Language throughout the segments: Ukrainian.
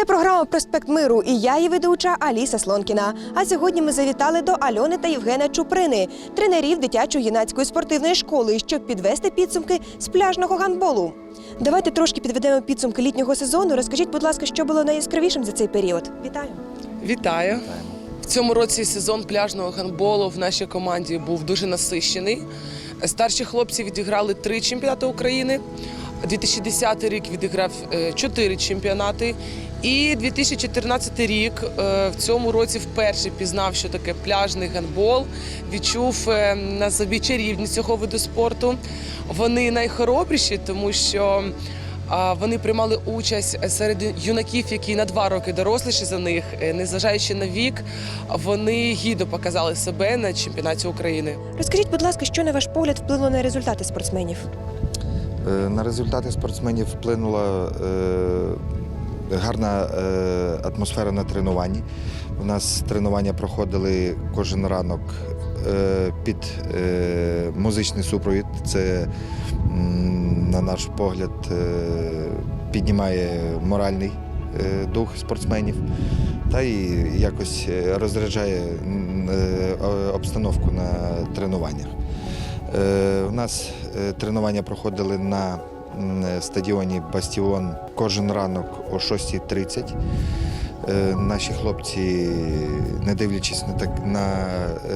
Це програма Проспект Миру і я її ведуча Аліса Слонкіна. А сьогодні ми завітали до Альони та Євгена Чуприни, тренерів дитячо-юнацької спортивної школи, щоб підвести підсумки з пляжного гандболу. Давайте трошки підведемо підсумки літнього сезону. Розкажіть, будь ласка, що було найяскравішим за цей період. Вітаю! Вітаю. В цьому році сезон пляжного гандболу в нашій команді був дуже насищений. Старші хлопці відіграли три чемпіонати України. 2010 рік відіграв е, чотири чемпіонати. І 2014 рік е, в цьому році вперше пізнав, що таке пляжний гандбол, відчув е, на собі чарівність цього виду спорту. Вони найхоробріші, тому що Вони приймали участь серед юнаків, які на два роки доросліші за них, Е, незважаючи на вік, вони гідно показали себе на чемпіонаті України. Розкажіть, будь ласка, що на ваш погляд вплинуло на результати спортсменів? На результати спортсменів вплинула е, гарна е, атмосфера на тренуванні. У нас тренування проходили кожен ранок е, під е, музичний супровід. Це, на наш погляд, піднімає моральний дух спортсменів та і якось розряджає обстановку на тренуваннях. У нас тренування проходили на стадіоні Бастіон кожен ранок о 6.30. Е, Наші хлопці, не дивлячись на так на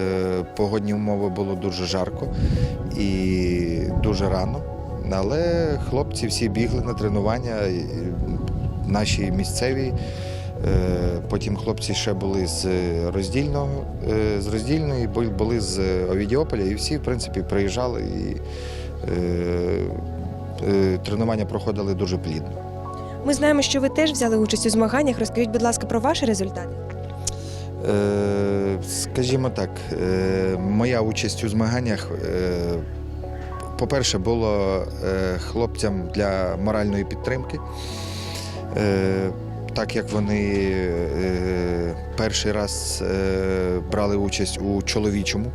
е, погодні умови, було дуже жарко і дуже рано. Але хлопці всі бігли на тренування, наші місцеві. Е, Потім хлопці ще були з роздільного, е, з роздільної, були з Овідіополя, і всі, в принципі, приїжджали і е, е, тренування проходили дуже плідно. Ми знаємо, що ви теж взяли участь у змаганнях. Розкажіть, будь ласка, про ваші результати. Е, Скажімо так, е, моя участь у змаганнях, е, по-перше, було е, хлопцям для моральної підтримки. Е, Так як вони е, перший раз е, брали участь у чоловічому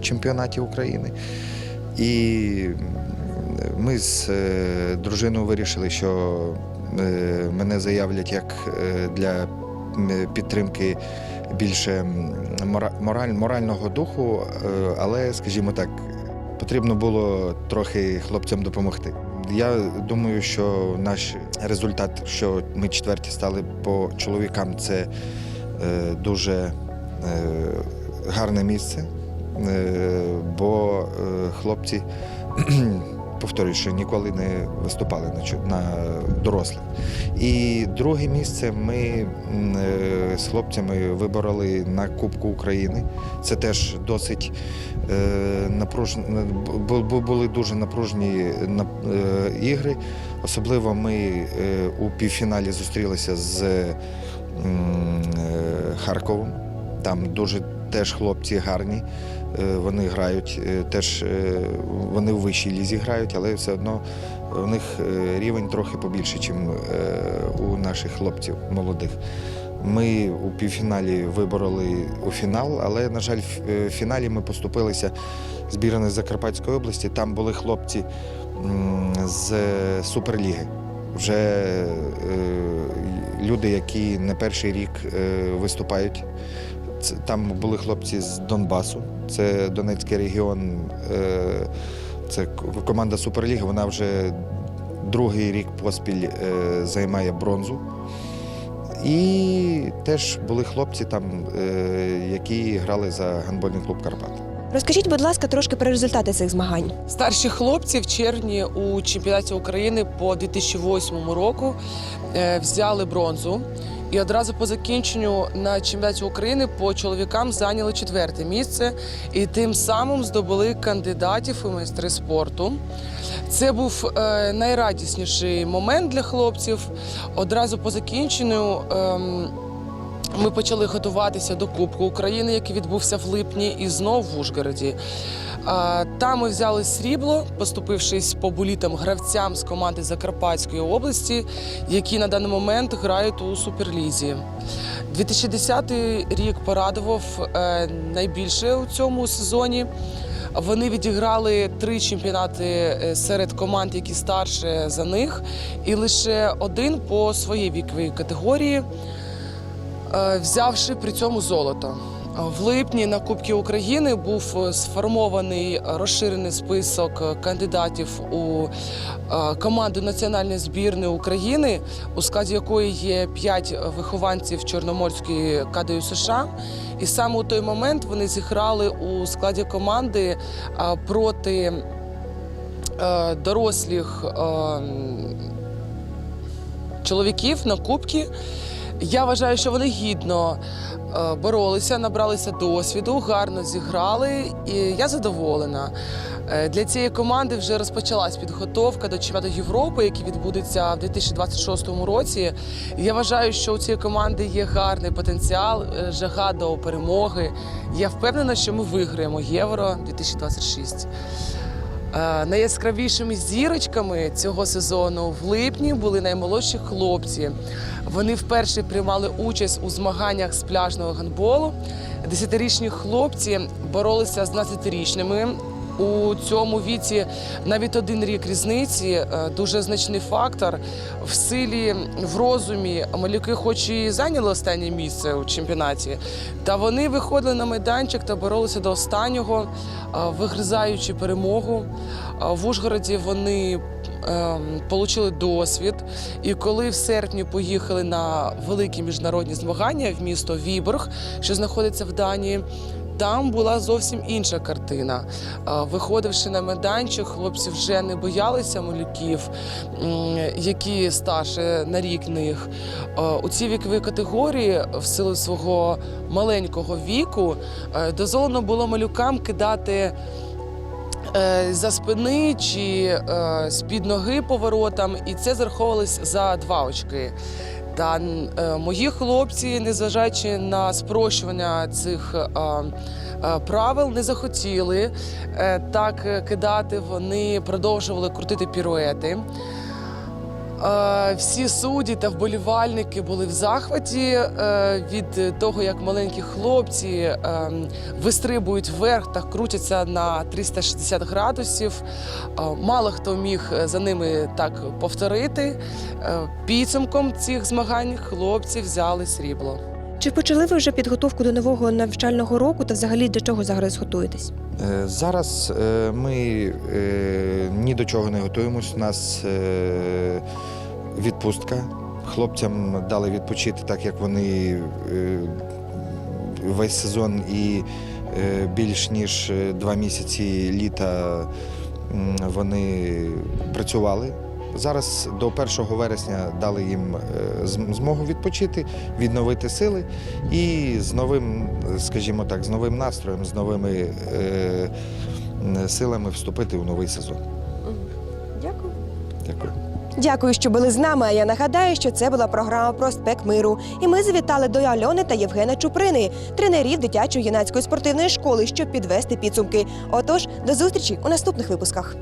чемпіонаті України. І ми з е, дружиною вирішили, що е, мене заявлять як е, для підтримки більше мораль, морального духу, але, скажімо так, потрібно було трохи хлопцям допомогти. Я думаю, що наш результат, що ми четверті стали по чоловікам, це дуже гарне місце, бо хлопці, повторюю, що ніколи не виступали на, на дорослих. І друге місце ми е, з хлопцями вибороли на Кубку України. Це теж досить е, напруж... бу- бу- були дуже напружені е, ігри. Особливо ми е, у півфіналі зустрілися з е, Харковом. Там дуже теж хлопці гарні. Е, Вони грають, е, теж е, вони в вищій лізі грають, але все одно у них рівень трохи побільше, ніж у наших хлопців молодих. Ми у півфіналі вибороли у фінал, але, на жаль, в фіналі ми поступилися збірної Закарпатської області. Там були хлопці з Суперліги. Вже люди, які не перший рік виступають. Там були хлопці з Донбасу, це Донецький регіон, е, це команда Суперліги. Вона вже другий рік поспіль е, займає бронзу. І теж були хлопці, там, е, які грали за гандбольний клуб Карпат. Розкажіть, будь ласка, трошки про результати цих змагань. Старші хлопці в червні у чемпіонаті України по 2008 року взяли бронзу. І одразу по закінченню на чемпіонаті України по чоловікам зайняли четверте місце і тим самим здобули кандидатів у майстри спорту. Це був е, найрадісніший момент для хлопців. Одразу по закінченню. ем, ми почали готуватися до Кубку України, який відбувся в липні, і знов в Ужгороді. Там ми взяли срібло, поступившись по булітам гравцям з команди Закарпатської області, які на даний момент грають у суперлізі. 2010 рік порадував е, найбільше у цьому сезоні. Вони відіграли три чемпіонати е, серед команд, які старше за них, і лише один по своїй віковій категорії, взявши при цьому золото. В липні на Кубки України був е, сформований е, розширений список е, кандидатів у е, команду національної збірної України, у складі якої є п'ять вихованців Чорноморської КДЮ США. І саме у той момент вони зіграли у складі команди е, проти е, дорослих е, чоловіків на кубки. Я вважаю, що вони гідно е, боролися, набралися досвіду, гарно зіграли, і я задоволена. Е, Для цієї команди вже розпочалась підготовка до чемпіонату Європи, який відбудеться в 2026 році. Я вважаю, що у цієї команди є гарний потенціал, е, жага до перемоги. Я впевнена, що ми виграємо Євро 2026. Е, Найяскравішими зірочками цього сезону в липні були наймолодші хлопці. Вони вперше приймали участь у змаганнях з пляжного гандболу. Десятирічні хлопці боролися з 12-річними. У цьому віці навіть один рік різниці е, дуже значний фактор. В силі, в розумі малюки, хоч і зайняли останнє місце у чемпіонаті, та вони виходили на майданчик та боролися до останнього, е, вигризаючи перемогу. Е, В Ужгороді вони ем, Получили досвід, і коли в серпні поїхали на великі міжнародні змагання в місто Віборг, що знаходиться в Данії, там була зовсім інша картина. Е, Виходивши на майданчик, хлопці вже не боялися малюків, які старше на рік них. Е, У цій віковій категорії, в силу свого маленького віку, е, дозволено було малюкам кидати. За спини чи е, з-під ноги поворотам, і це зараховувалось за два очки. Та е, мої хлопці, незважаючи на спрощування цих е, е, правил, не захотіли так кидати. Вони продовжували крутити піруети. Е, Всі судді та вболівальники були в захваті е, від того, як маленькі хлопці е, вистрибують вверх та крутяться на 360 градусів. Е, Мало хто міг за ними так повторити. Підсумком цих змагань хлопці взяли срібло. Чи почали ви вже підготовку до нового навчального року та взагалі до чого зараз готуєтесь? Е, Зараз е, ми е, ні до чого не готуємось. У нас відпустка. Хлопцям дали відпочити, так як вони весь сезон і більш ніж два місяці літа вони працювали. Зараз до 1 вересня дали їм е, змогу відпочити, відновити сили і з новим, скажімо так, з новим настроєм, з новими е, силами вступити у новий сезон. Дякую. Дякую. Дякую, що були з нами. А я нагадаю, що це була програма Проспект Миру. І ми завітали до Альони та Євгена Чуприни, тренерів дитячої юнацької спортивної школи, щоб підвести підсумки. Отож, до зустрічі у наступних випусках.